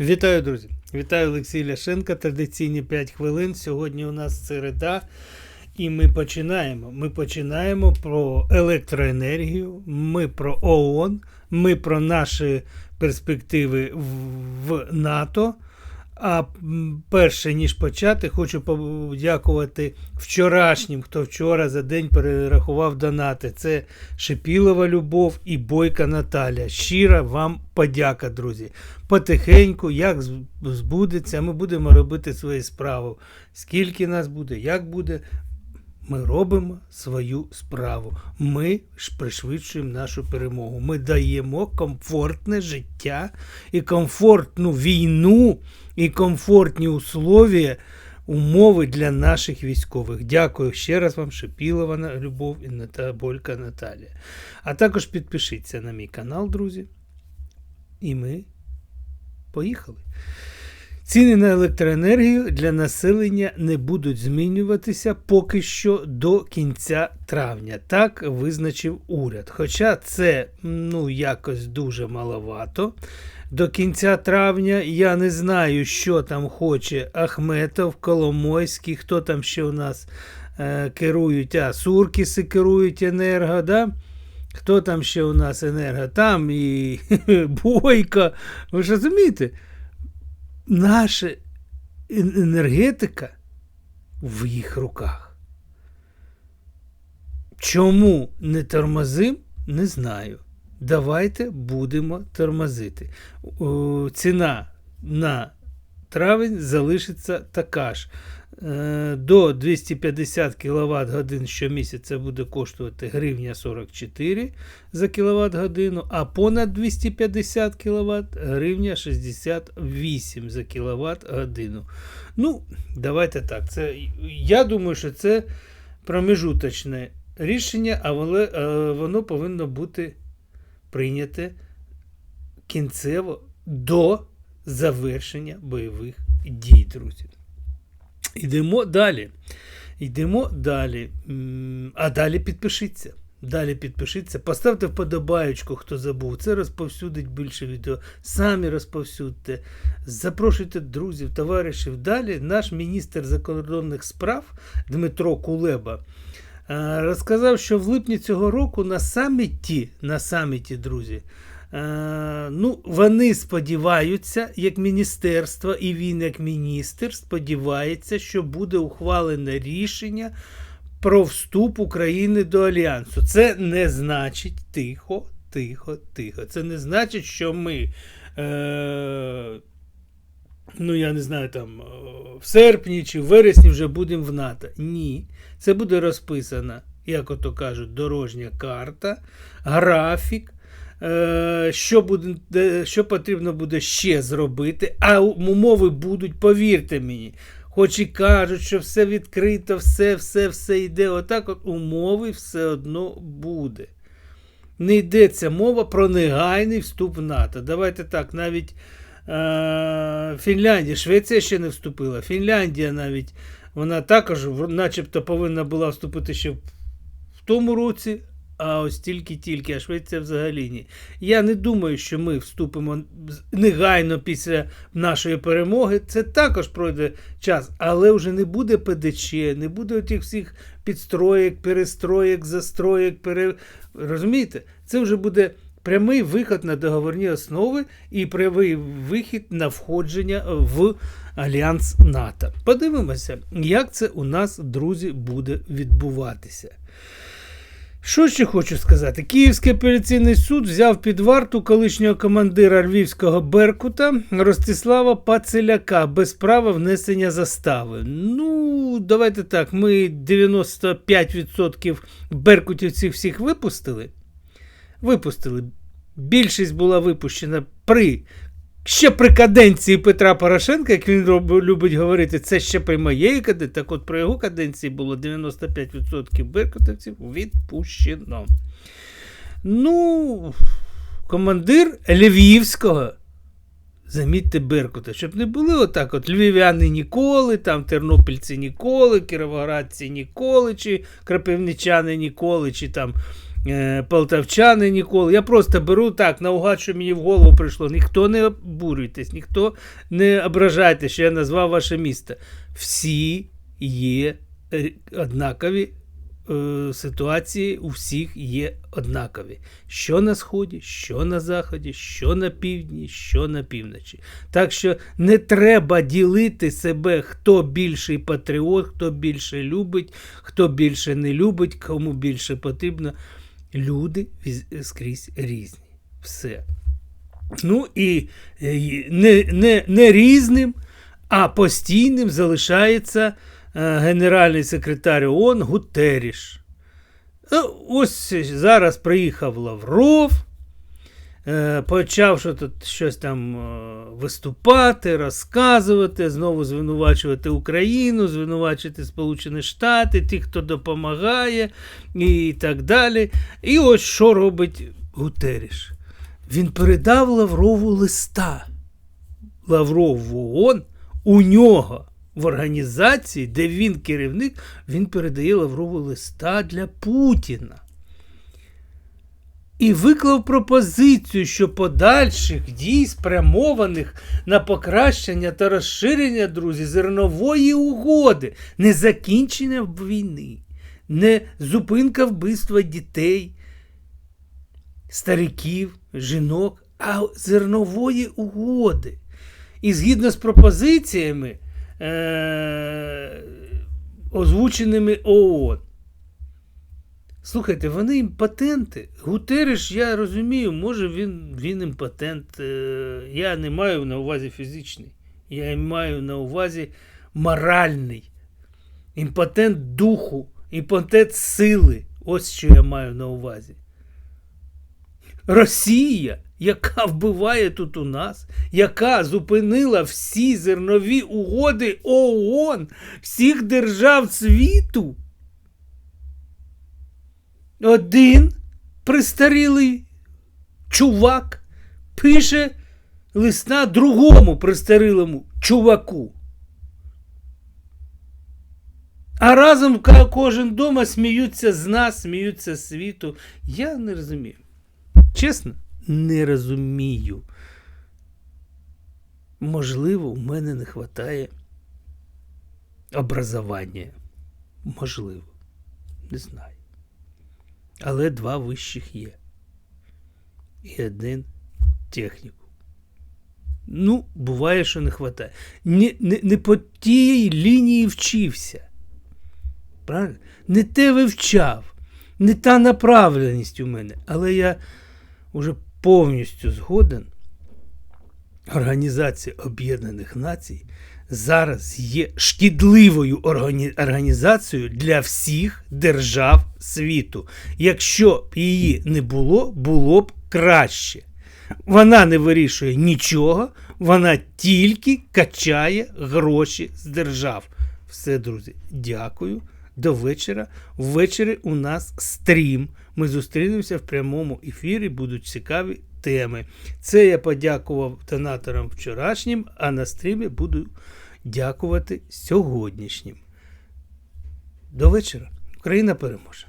Вітаю, друзі! Вітаю Олексій Ляшенка. Традиційні 5 хвилин. Сьогодні у нас середа. І ми починаємо. Ми починаємо про електроенергію, ми про ООН, ми про наші перспективи в НАТО. А перше ніж почати, хочу подякувати вчорашнім, хто вчора за день перерахував донати. Це Шепілова Любов і Бойка Наталя. Щира вам подяка, друзі. Потихеньку, як збудеться, ми будемо робити свої справи. Скільки нас буде, як буде, ми робимо свою справу. Ми ж пришвидшуємо нашу перемогу. Ми даємо комфортне життя і комфортну війну, і комфортні условия, умови для наших військових. Дякую ще раз вам, Шипілова Любов і Ната Болька Наталія. А також підпишіться на мій канал, друзі. І ми поїхали. Ціни на електроенергію для населення не будуть змінюватися поки що до кінця травня. Так визначив уряд. Хоча це ну якось дуже маловато. До кінця травня я не знаю, що там хоче Ахметов, Коломойський, хто там ще у нас е, керують, а Суркіси керують енерго, да? Хто там ще у нас енерго? Там і Бойко. Ви ж розумієте? Наша енергетика в їх руках. Чому не тормозим, не знаю. Давайте будемо тормозити. Ціна на травень залишиться така ж. Е, До 250 кВт годин щомісяця буде коштувати гривня 44 за кВт годину, а понад 250 кВт гривня 68 за кВт годину. Ну, давайте так. Це, я думаю, що це промежуточне рішення, але воно повинно бути прийняте кінцево до завершення бойових дій, друзі. Йдемо далі. Йдемо далі. А далі підпишіться. Далі підпишіться, поставте вподобаючку, хто забув. Це розповсюдить більше відео. Самі розповсюдьте. Запрошуйте друзів, товаришів. Далі наш міністр закордонних справ Дмитро Кулеба е, розказав, що в липні цього року на саміті, на саміті, друзі, ну, вони сподіваються, як міністерство, і він, як міністр, сподівається, що буде ухвалене рішення про вступ України до Альянсу. Це не значить тихо, тихо, тихо. Це не значить, що ми. Е, Ну, я не знаю, там е, в серпні чи в вересні вже будемо в НАТО. Ні. Це буде розписана, як ото кажуть, дорожня карта, графік, е, що, буде, що потрібно буде ще зробити, а умови будуть, повірте мені. Хоч і кажуть, що все відкрито, все, все, все йде. Отак, от умови все одно буде. Не йдеться мова про негайний вступ в НАТО. Давайте так, навіть е, Фінляндія, Швеція ще не вступила. Фінляндія навіть вона також, начебто, повинна була вступити ще в тому році, а ось тільки-тільки, а Швеція взагалі ні. Я не думаю, що ми вступимо негайно після нашої перемоги. Це також пройде час, але вже не буде ПДЧ, не буде отих всіх підстроєк, перестроєк, застроєк, пере... розумієте? Це вже буде прямий виход на договорні основи і прямий вихід на входження в Альянс НАТО. Подивимося, як це у нас, друзі, буде відбуватися. Що ще хочу сказати? Київський апеляційний суд взяв під варту колишнього командира львівського Беркута Ростислава Пацеляка без права внесення застави. Ну, давайте так, ми 95% беркутівців всіх випустили. Випустили. Більшість була випущена при ще при каденції Петра Порошенка, як він любить говорити, це ще при моєї каденції. Так от при його каденції було 95% беркутівців відпущено. Ну, командир Львівського. Замітьте Беркута, щоб не були отак от львів'яни ніколи, там тернопільці ніколи, кіровоградці ніколи, чи крапивничани ніколи, чи там полтавчани ніколи. Я просто беру так, наугад, що мені в голову прийшло. Ніхто не обурюйтесь, ніхто не ображайте, що я назвав ваше місто. Всі є е, однакові е, ситуації, у всіх є однакові. Що на сході, що на заході, що на півдні, що на півночі. Так що не треба ділити себе, хто більший патріот, хто більше любить, хто більше не любить, кому більше потрібно. Люди скрізь різні. Все. Ну і е, не, не, не різним, а постійним залишається е, генеральний секретар ООН Гутеріш. Е, Ось зараз приїхав Лавров, почав що тут щось там е, виступати, розказувати, знову звинувачувати Україну, звинувачити Сполучені Штати, тих, хто допомагає, і так далі. І ось що робить Гутеріш. Він передав Лаврову листа. Лавров в ООН у нього в організації, де він керівник, він передає Лаврову листа для Путіна. І виклав пропозицію, що подальших дій, спрямованих на покращення та розширення, друзі, зернової угоди, не закінчення війни, не зупинка вбивства дітей, стариків, жінок, а зернової угоди. І згідно з пропозиціями, е- озвученими ООН. Слухайте, вони імпотенти. Гутереш, я розумію, може він, він імпотент. Е, Я не маю на увазі фізичний. Я маю на увазі моральний. Імпотент духу, імпотент сили. Ось що я маю на увазі. Росія, яка вбиває тут у нас, яка зупинила всі зернові угоди ООН, всіх держав світу. Один престарілий чувак пише листа другому престарілому чуваку. А разом кожен дома сміються з нас, сміються з світу. Я не розумію. Чесно, не розумію. Можливо, у мене не вистачає образування. Можливо. Не знаю. Але два вищих є. І один техніку. Ну, буває, що не вистачає. Не, не, не по тій лінії вчився. Правильно? Не те вивчав, не та направленість у мене. Але я уже повністю згоден. Організація Об'єднаних Націй зараз є шкідливою органі- організацією для всіх держав світу. Якщо б її не було, було б краще. Вона не вирішує нічого, вона тільки качає гроші з держав. Все, друзі, дякую. До вечора. Ввечері у нас стрім. Ми зустрінемося в прямому ефірі, будуть цікаві теми. Це я подякував донаторам вчорашнім, а на стрімі буду дякувати сьогоднішнім. До вечора. Україна переможе.